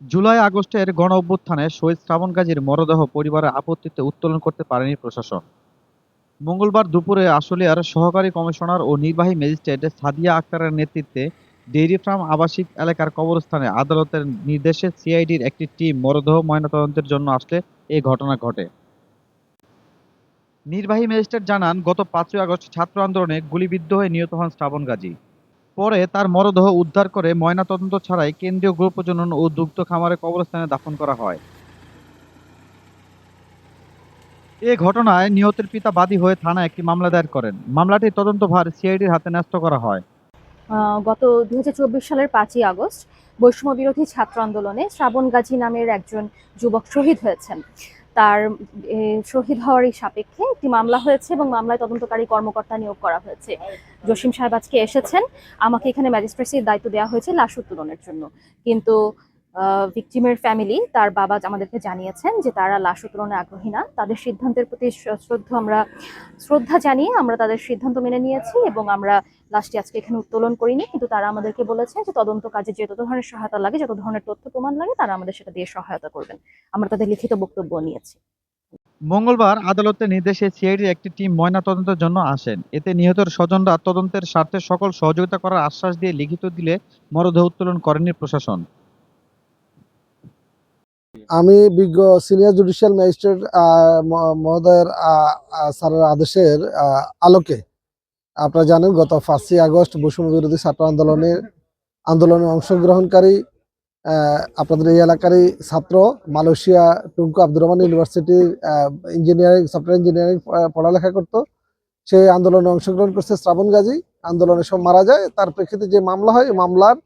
জুলাই আগস্টের গণ অভ্যুত্থানে শহীদ শ্রাবণ গাজীর মরদেহ পরিবারের আপত্তিতে উত্তোলন করতে পারেনি প্রশাসন। মঙ্গলবার দুপুরে আশুলিয়ার সহকারী কমিশনার ও নির্বাহী ম্যাজিস্ট্রেট সাদিয়া আক্তারের নেতৃত্বে ডেইরি ফার্ম আবাসিক এলাকার কবরস্থানে আদালতের নির্দেশে সিআইডির একটি টিম মরদেহ ময়নাতদন্তের জন্য আসলে এই ঘটনা ঘটে। নির্বাহী ম্যাজিস্ট্রেট জানান, গত পাঁচই আগস্ট ছাত্র আন্দোলনে গুলিবিদ্ধ হয়ে নিহত হন শ্রাবণ গাজী পরে তার মরদেহ উদ্ধার করে ময়নাতদন্ত ছাড়াই কেন্দ্রীয় গৃহ প্রজনন ও দুগ্ধ খামারে কবরস্থানে দাফন করা হয়। এ ঘটনায় নিহতের পিতা বাদী হয়ে থানায় একটি মামলা দায়ের করেন। মামলাটির তদন্তভার সিআইডির হাতে ন্যস্ত করা হয়। গত দুই হাজার চব্বিশ সালের পাঁচই আগস্ট বৈষম্য বিরোধী ছাত্র আন্দোলনে শ্রাবণ গাজী নামের একজন যুবক শহীদ হয়েছেন। তার শহীদ শহীদ হওয়ারই সাপেক্ষে একটি মামলা হয়েছে এবং মামলায় তদন্তকারী কর্মকর্তা নিয়োগ করা হয়েছে। জসিম সাহেব আজকে এসেছেন। আমাকে এখানে ম্যাজিস্ট্রেসির দায়িত্ব দেওয়া হয়েছে লাশ উত্তোলনের জন্য। কিন্তু ভিকটিমের ফ্যামিলি তার বাবা আমাদেরকে জানিয়েছেন যে তারা লাশ উত্তোলনে আগ্রহী না। তাদের সিদ্ধান্তের প্রতি শ্র- শ্রদ্ধা আমরা, শ্রদ্ধা জানিয়ে আমরা তাদের সিদ্ধান্ত মেনে নিয়েছি এবং আমরা লাশটি আজকে এখানে উত্তোলন করিনি। কিন্তু তারা আমাদেরকে বলেছে যে তদন্ত কাজে যত ধরনের সহায়তা লাগে, যত ধরনের তথ্য প্রমাণ লাগে, তারা আমাদের সেটা দিয়ে সহায়তা করবেন। আমরা তাদের লিখিত বক্তব্য নিয়েছি। মঙ্গলবার আদালতের নির্দেশে সিআইডির একটি টিম ময়নাতদন্তের জন্য আসেন। এতে নিহতের স্বজনরা তদন্তের স্বার্থে সকল সহযোগিতা করার আশ্বাস দিয়ে লিখিত দিলে মরদেহ উত্তোলন করেনি প্রশাসন। আমি বিজ্ঞ সিনিয়র জুডিশিয়াল ম্যাজিস্ট্রেট মহোদয়ের স্যারের আদেশের আলোকে। আপনারা জানেন, গত পাঁচই আগস্ট বৈষম্য বিরোধী ছাত্র আন্দোলনের আন্দোলনে অংশগ্রহণকারী আপনাদের এই এলাকারই ছাত্র, মালয়েশিয়া টুঙ্কু আব্দুর রহমান ইউনিভার্সিটির ইঞ্জিনিয়ারিং সফটওয়্যার ইঞ্জিনিয়ারিং পড়ালেখা করতো। সেই আন্দোলনে অংশগ্রহণ করছে শ্রাবণ গাজী। আন্দোলনে সব মারা যায়। তার প্রেক্ষিতে যে মামলা হয় মামলার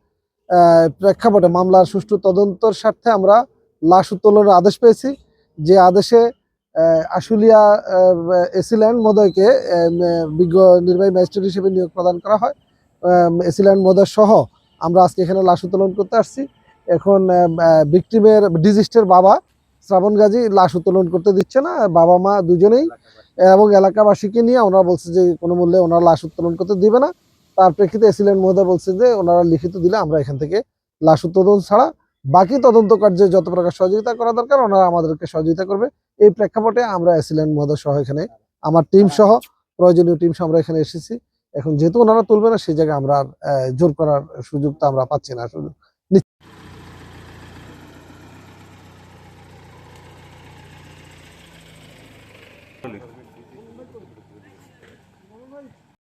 প্রেক্ষাপটে মামলার সুষ্ঠু তদন্তর স্বার্থে আমরা লাশ উত্তোলনের আদেশ পেয়েছি। যে আদেশে আশুলিয়া এসিল্যান্ড মদয়কে বিজ্ঞ নির্বাহী ম্যাজিস্ট্রেট হিসেবে নিয়োগ প্রদান করা হয়। এসিল্যান্ড মদয় সহ আমরা আজকে এখানে লাশ উত্তোলন করতে আসছি। এখন ভিক্টিমের, ডিজিস্টের বাবা শ্রাবণ গাজী লাশ উত্তোলন করতে দিচ্ছে না। বাবা, মা দুজনেই এবং এলাকাবাসীকে নিয়ে ওনারা বলছে যে কোনো মূল্যে ওনারা লাশ উত্তোলন করতে দিবে না। তার প্রেক্ষিতে এসিল্যান্ড মহোদয় বলছে যে ওনারা লিখিত দিলে আমরা এখান থেকে লাশ উত্তোলন ছাড়া বাকি তদন্ত কার্যে যত প্রকার সহযোগিতা করা দরকার, ওনারা আমাদেরকে সহযোগিতা করবে। এই প্রেক্ষাপটে আমরা অ্যাসিলেন্ট মহোদয় সহ এখানে। আমার টিম সহ, প্রয়োজনীয় টিম সহ আমরা এখানে এসেছি। এখন যেহেতু ওনারা তুলবে না, সেই জায়গায় আমরা জোর করার সুযোগটা আমরা পাচ্ছি না সুযোগ